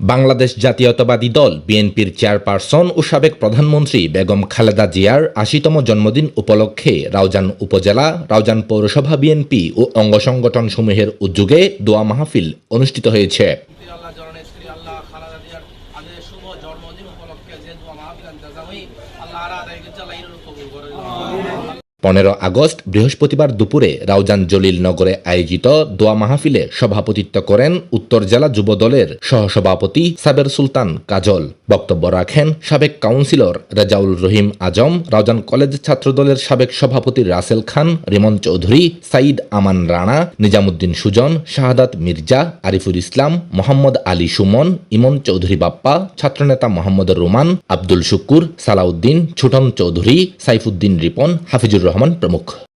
বাংলাদেশ জাতীয়তাবাদী দল, বিএনপির চেয়ারপারসন ও সাবেক প্রধানমন্ত্রী বেগম খালেদা জিয়ার আশিতম জন্মদিন উপলক্ষে রাউজান উপজেলা, রাউজান পৌরসভা বিএনপি ও অঙ্গ সংগঠন সমূহের উদ্যোগে দোয়া মাহফিল অনুষ্ঠিত হয়েছে। আল্লাহ পনেরো আগস্ট বৃহস্পতিবার দুপুরে রাউজান জলিল নগরে আয়োজিত দোয়া মাহফিলে সভাপতিত্ব করেন উত্তর জেলা যুব দলের সহসভাপতি সাবের সুলতান কাজল। বক্তব্য রাখেন সাবেক কাউন্সিলর রেজাউল রহিম আজম, রাউজান কলেজ ছাত্রদলের সাবেক সভাপতি রাসেল খান, রিমন চৌধুরী, সাইদ আমান রানা, নিজামুদ্দিন সুজন, শাহাদাত মির্জা, আরিফুল ইসলাম, মোহাম্মদ আলী সুমন, ইমন চৌধুরী বাপ্পা, ছাত্রনেতা মোহাম্মদ রোমান, আব্দুল শুকুর, সালাউদ্দিন, ছুটন চৌধুরী, সাইফুদ্দিন রিপন, হাফিজুর रहमान प्रमुख।